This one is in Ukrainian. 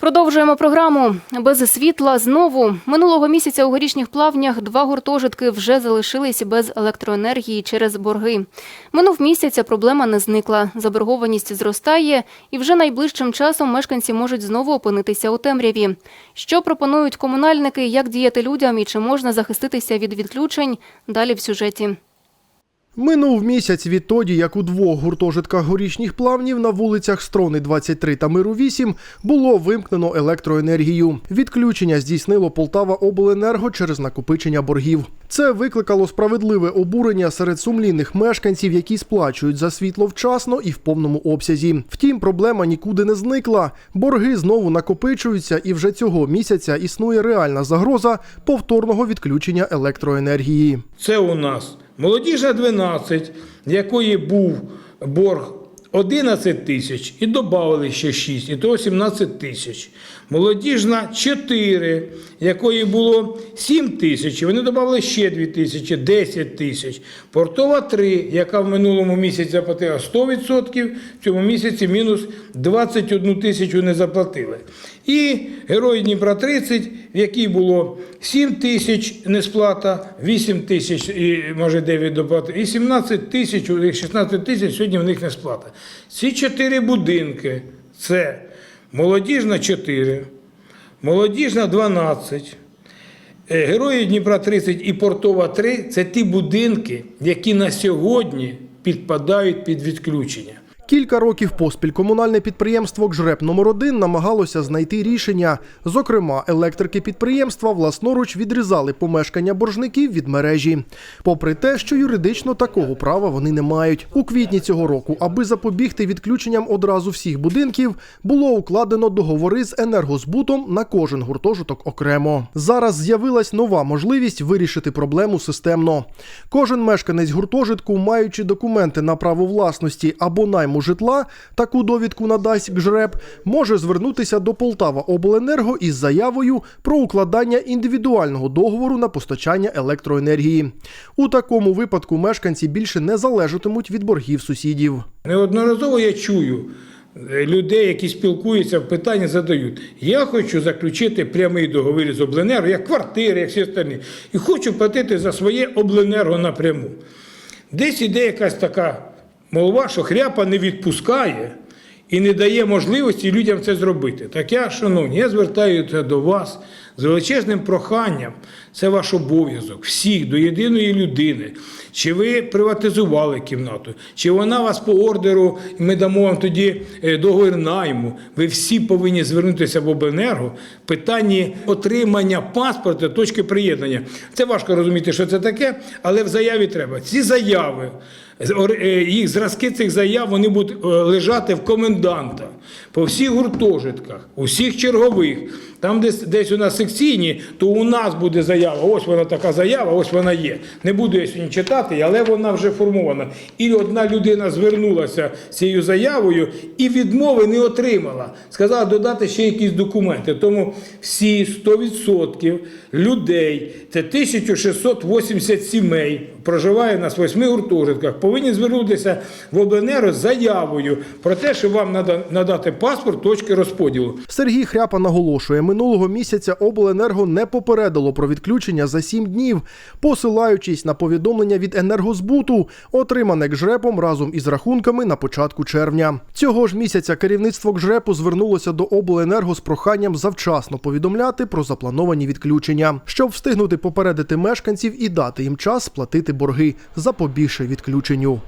Продовжуємо програму. Без світла знову минулого місяця у горішніх плавнях два гуртожитки вже залишились без електроенергії через борги. Минув місяць, проблема не зникла. Заборгованість зростає, і вже найближчим часом мешканці можуть знову опинитися у темряві. Що пропонують комунальники, як діяти людям і чи можна захиститися від відключень? Далі в сюжеті. Минув місяць відтоді, як у двох гуртожитках горішніх плавнів на вулицях Строни 23 та Миру 8 було вимкнено електроенергію. Відключення здійснило Полтава Обленерго через накопичення боргів. Це викликало справедливе обурення серед сумлінних мешканців, які сплачують за світло вчасно і в повному обсязі. Втім, проблема нікуди не зникла. Борги знову накопичуються, і вже цього місяця існує реальна загроза повторного відключення електроенергії. Це у нас молодіжна 12, якої був борг 11 тисяч і додали ще 6, і того 17 тисяч. Молодіжна 4, якої було 7 тисяч, вони додали ще 2 тисячі, 10 тисяч. Портова 3, яка в минулому місяці заплатила 100%, в цьому місяці мінус 21 тисячу не заплатили. І Герої Дніпра 30, в якій було 7 тисяч несплата, 8 тисяч і може 9 доплати, і 17 тисяч, у них 16 тисяч сьогодні в них несплата. Ці чотири будинки це молодіжна 4, молодіжна 12. Е, Герої Дніпра 30 і Портова 3 це ті будинки, які на сьогодні підпадають під відключення. Кілька років поспіль комунальне підприємство «Гжреп номер 1 намагалося знайти рішення. Зокрема, електрики підприємства власноруч відрізали помешкання боржників від мережі. Попри те, що юридично такого права вони не мають. У квітні цього року, аби запобігти відключенням одразу всіх будинків, було укладено договори з енергозбутом на кожен гуртожиток окремо. Зараз з'явилась нова можливість вирішити проблему системно. Кожен мешканець гуртожитку, маючи документи на право власності або найму житла, таку довідку надасть ГЖРЕП, може звернутися до Полтава Обленерго із заявою про укладання індивідуального договору на постачання електроенергії. У такому випадку мешканці більше не залежатимуть від боргів сусідів. Неодноразово я чую е, людей, які спілкуються, питання задають. Я хочу заключити прямий договір з обленерго, як квартири, як всі остальні, і хочу платити за своє обленерго напряму. Десь іде якась така молва, що хряпа не відпускає і не дає можливості людям це зробити. Так я, шановні, я звертаюся до вас з величезним проханням. Це ваш обов'язок всіх до єдиної людини. Чи ви приватизували кімнату, чи вона вас по ордеру, ми дамо вам тоді е, договір найму. Ви всі повинні звернутися в обленерго в питанні отримання паспорта, точки приєднання. Це важко розуміти, що це таке, але в заяві треба. Ці заяви, е, їх зразки цих заяв вони будуть е, лежати в коменданта по всіх гуртожитках, у всіх чергових. Там, десь, десь у нас секційні, то у нас буде заява. Ось вона така заява, ось вона є. Не буду я сьогодні читати, але вона вже формована. І одна людина звернулася з цією заявою і відмови не отримала. Сказала додати ще якісь документи. Тому всі 100% людей, це 1680 сімей, проживає на восьми гуртожитках, повинні звернутися в обленерго з заявою про те, що вам надати паспорт точки розподілу. Сергій Хряпа наголошує, минулого місяця обленерго не попередило про відключення за сім днів, посилаючись на повідомлення від енергозбуту, отримане ГЖРЕПом разом із рахунками на початку червня. Цього ж місяця керівництво ГЖРЕПу звернулося до обленерго з проханням завчасно повідомляти про заплановані відключення, щоб встигнути попередити мешканців і дати їм час сплатити борги, запобігши відключенню.